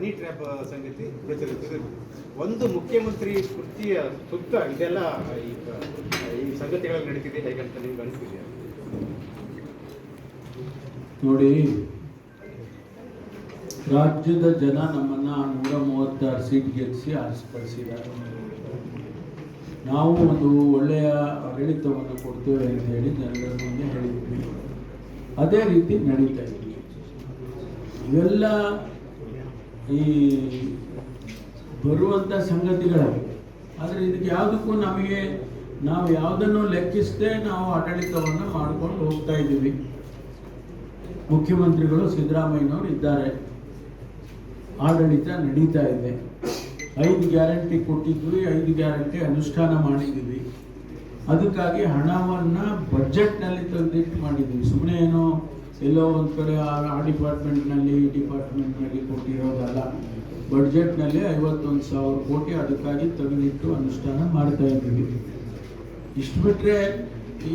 Honey trap ಸಂಗತಿ ಪ್ರಚಲಿತ. ಒಂದು ಮುಖ್ಯಮಂತ್ರಿ ಕೃತಿಯ ಸುತ್ತ ಇದೆಲ್ಲ ಈ ಸಂಗತಿಗಳು ನಡೀತಿದೆ, ಹೇಗಂತ ನಿಮ್ಗೆ ಅನಿಸ್ತಿದೆಯಾ? ನೋಡಿ, ರಾಜ್ಯದ ಜನ ನಮ್ಮನ್ನ ನೂರ ಮೂವತ್ತಾರು ಸೀಟ್ ಗೆಲ್ಲಿಸಿ ಆರಿಸ್ಪಡಿಸಿದ್ದಾರೆ ನಾವು ಒಂದು ಒಳ್ಳೆಯ ಆಡಳಿತವನ್ನು ಕೊಡ್ತೇವೆ ಅಂತ ಹೇಳಿ ಜನರ ಮುಂದೆ ಹೇಳಿದ್ವಿ. ಅದೇ ರೀತಿ ನಡೀತಾ ಇದ್ವಿ ಇವೆಲ್ಲ ಈ ಬರುವಂಥ ಸಂಗತಿಗಳು ಆದರೆ ಇದಕ್ಕೆ ಯಾವುದಕ್ಕೂ ನಮಗೆ ನಾವು ಯಾವುದನ್ನು ಲೆಕ್ಕಿಸದೆ ನಾವು ಆಡಳಿತವನ್ನು ಮಾಡಿಕೊಂಡು ಹೋಗ್ತಾ ಇದ್ದೀವಿ. ಮುಖ್ಯಮಂತ್ರಿಗಳು ಸಿದ್ದರಾಮಯ್ಯನವರು ಇದ್ದಾರೆ. ಆಡಳಿತ ನಡೀತಾ ಇದೆ. ಐದು ಗ್ಯಾರಂಟಿ ಕೊಟ್ಟಿದ್ವಿ, ಐದು ಗ್ಯಾರಂಟಿ ಅನುಷ್ಠಾನ ಮಾಡಿದ್ದೀವಿ. ಅದಕ್ಕಾಗಿ ಹಣವನ್ನು ಬಜೆಟ್ನಲ್ಲಿ ತಂದಿಟ್ಟು ಮಾಡಿದ್ದೀವಿ. ಸುಮ್ಮನೆ ಏನೋ ಎಲ್ಲೋ ಒಂದು ಕಡೆ ಆ ಡಿಪಾರ್ಟ್ಮೆಂಟ್ನಲ್ಲಿ ಈ ಡಿಪಾರ್ಟ್ಮೆಂಟ್ನಲ್ಲಿ ಕೊಟ್ಟಿರೋದಲ್ಲ. ಬಡ್ಜೆಟ್ನಲ್ಲಿ ಐವತ್ತೊಂದು ಸಾವಿರ ಕೋಟಿ ಅದಕ್ಕಾಗಿ ತೆಗೆದಿಟ್ಟು ಅನುಷ್ಠಾನ ಮಾಡ್ತಾ ಇದ್ದೀವಿ. ಇಷ್ಟು ಬಿಟ್ಟರೆ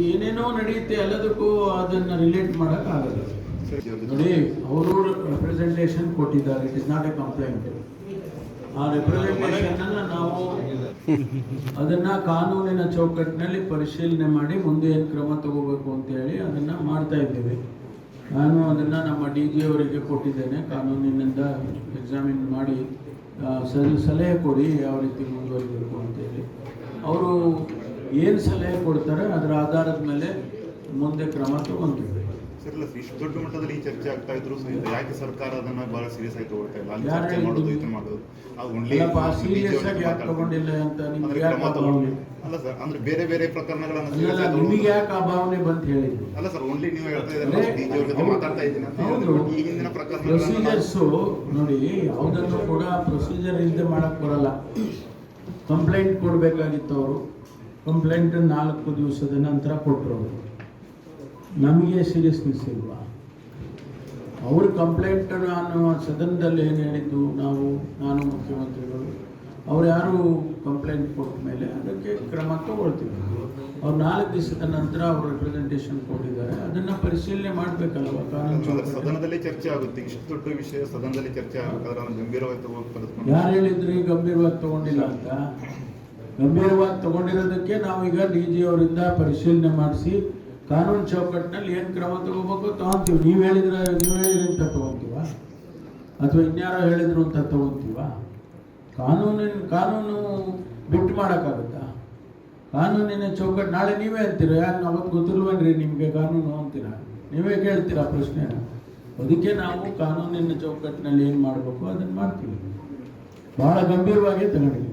ಏನೇನೋ ನಡೆಯುತ್ತೆ ಎಲ್ಲದಕ್ಕೂ ಅದನ್ನು ರಿಲೇಟ್ ಮಾಡೋಕ್ಕಾಗಲ್ಲ ನೋಡಿ, ಅವರು ರೆಪ್ರೆಸೆಂಟೇಷನ್ ಕೊಟ್ಟಿದ್ದಾರೆ. It is not a complaint ಆ ರೆಪ್ರೆಸೆಂಟೇಷನ್ ನಾವು ಅದನ್ನ ಕಾನೂನಿನ ಚೌಕಟ್ಟಿನಲ್ಲಿ ಪರಿಶೀಲನೆ ಮಾಡಿ ಮುಂದೆ ಏನು ಕ್ರಮ ತಗೋಬೇಕು ಅಂತ ಹೇಳಿ ಅದನ್ನ ಮಾಡ್ತಾ ಇದ್ದೇವೆ. ನಾನು ಅದನ್ನು ನಮ್ಮ ಡಿ ಜಿ ಅವರಿಗೆ ಕೊಟ್ಟಿದ್ದೇನೆ. ಕಾನೂನಿನಿಂದ ಎಕ್ಸಾಮಿನ್ ಮಾಡಿ ಸರಿ, ಸಲಹೆ ಕೊಡಿ, ಯಾವ ರೀತಿ ಮುಂದುವರಿಬೇಕು ಅಂತೇಳಿ ಅವರು ಏನು ಸಲಹೆ ಕೊಡ್ತಾರೆ, ಅದರ ಆಧಾರದ ಮೇಲೆ ಮುಂದೆ ಕ್ರಮ ತಗೊಂತೀವಿ ಇಲ್ಲ ಇಷ್ಟು ದೊಡ್ಡ ಮಟ್ಟದಲ್ಲಿ ಈ ಚರ್ಚೆ ಆಗ್ತಾ ಇದ್ರು. ಯಾಕೆ ಸರ್ಕಾರ ಅದನ್ನ ಬಹಳ ಸೀರಿಯಸ್ ಆಗಿ ತಗೊಳ್ತಾ ಇಲ್ಲ? ಅಲ್ಲಿ ಚರ್ಚೆ ಮಾಡೋದು? ಇದನ್ನ ಮಾಡೋದು. ತಗೊಂಡು- ಭಾವನೆ? ಅಲ್ಲ ಸರ್ ಅಂದ್ರೆ ಬೇರೆ ಬೇರೆ ಪ್ರಕರಣಗಳನ್ನ ಅಲ್ಲ ಸರ್ ಓನ್ಲಿ ನೀವು ಹೇಳ್ತಾ ಇದ್ದೀರಾ ಅದೇ, ಮಾತಾಡ್ತಾ ಇದ್ದೀನಿ. ಈ ಹಿಂದಿನ ಪ್ರಕರಣ ಪ್ರೊಸೀಜರ್ಸು ನೋಡಿ ಯಾವುದನ್ನು ಕೂಡ ಪ್ರೊಸೀಜರ್ ಇಲ್ಲದೆ ಮಾಡಕ್ ಬರಲ್ಲ. ಕಂಪ್ಲೇಂಟ್ ಕೊಡಬೇಕಾಗಿತ್ತು ಅವರು. ಕಂಪ್ಲೇಂಟ್ ನಾಲ್ಕು ದಿವಸದ ನಂತರ ಕೊಟ್ಟರು ಅವರು. ನಮಗೆ ಸೀರಿಯಸ್ನೆಸ್ ಇಲ್ವಾ? ಅವ್ರ ಕಂಪ್ಲೇಂಟ್ ನಾನು ಸದನದಲ್ಲಿ ಏನು ಹೇಳಿದ್ದು? ನಾವು ನಾನು ಮುಖ್ಯಮಂತ್ರಿಗಳು ಅವ್ರು ಯಾರು ಕಂಪ್ಲೇಂಟ್ ಕೊಟ್ಟ ಮೇಲೆ ಅದಕ್ಕೆ ಕ್ರಮ ತಗೊಳ್ತೀವಿ. ಅವ್ರು ನಾಲ್ಕು ದಿವಸದ ನಂತರ ಅವ್ರು ರೆಪ್ರೆಸೆಂಟೇಷನ್ ಕೊಟ್ಟಿದ್ದಾರೆ. ಅದನ್ನು ಪರಿಶೀಲನೆ ಮಾಡಬೇಕಲ್ವ? ಕಾನೂನು ಸದನದಲ್ಲಿ ಚರ್ಚೆ ಆಗುತ್ತೆ. ಇಷ್ಟು ದೊಡ್ಡ ವಿಷಯ ಸದನದಲ್ಲಿ ಚರ್ಚೆ ಆಗಬೇಕಾದ್ರೆ ಗಂಭೀರವಾಗಿ ತಗೋಬೇಕು ಯಾರು ಹೇಳಿದ್ರಿ ಗಂಭೀರವಾಗಿ ತಗೊಂಡಿಲ್ಲ ಅಂತ? ಗಂಭೀರವಾಗಿ ತಗೊಂಡಿರೋದಕ್ಕೆ ನಾವೀಗ ಡಿ ಜಿ ಅವರಿಂದ ಪರಿಶೀಲನೆ ಮಾಡಿಸಿ ಕಾನೂನು ಚೌಕಟ್ಟಿನಲ್ಲಿ ಏನು ಕ್ರಮ ತಗೋಬೇಕು ತಗೊಂತೀವಿ. ನೀವು ಹೇಳಿದ್ರೆ ನೀವು ಹೇಳಿದ್ರೆ ಅಂತ ತಗೊಂತೀವ? ಅಥವಾ ಇನ್ಯಾರೋ ಹೇಳಿದ್ರು ಅಂತ ತಗೊಂತೀವ? ಕಾನೂನಿನ, ಕಾನೂನು ಬಿಟ್ಟು ಮಾಡೋಕ್ಕಾಗುತ್ತಾ? ಕಾನೂನಿನ ಚೌಕಟ್ಟು ನಾಳೆ ನೀವೇ ಅಂತೀರ? ಯಾಕೆ ಅವತ್ತು ಗೊತ್ತಿಲ್ವನ್ರಿ ನಿಮಗೆ ಕಾನೂನು ಅಂತೀರ? ನೀವೇ ಕೇಳ್ತೀರಾ ಪ್ರಶ್ನೆ? ಅದಕ್ಕೆ ನಾವು ಕಾನೂನಿನ ಚೌಕಟ್ಟಿನಲ್ಲಿ ಏನು ಮಾಡಬೇಕು, ಅದನ್ನು ಮಾಡ್ತೀವಿ. ಭಾಳ ಗಂಭೀರವಾಗಿ ತಗೊಂಡಿದ್ದೀವಿ.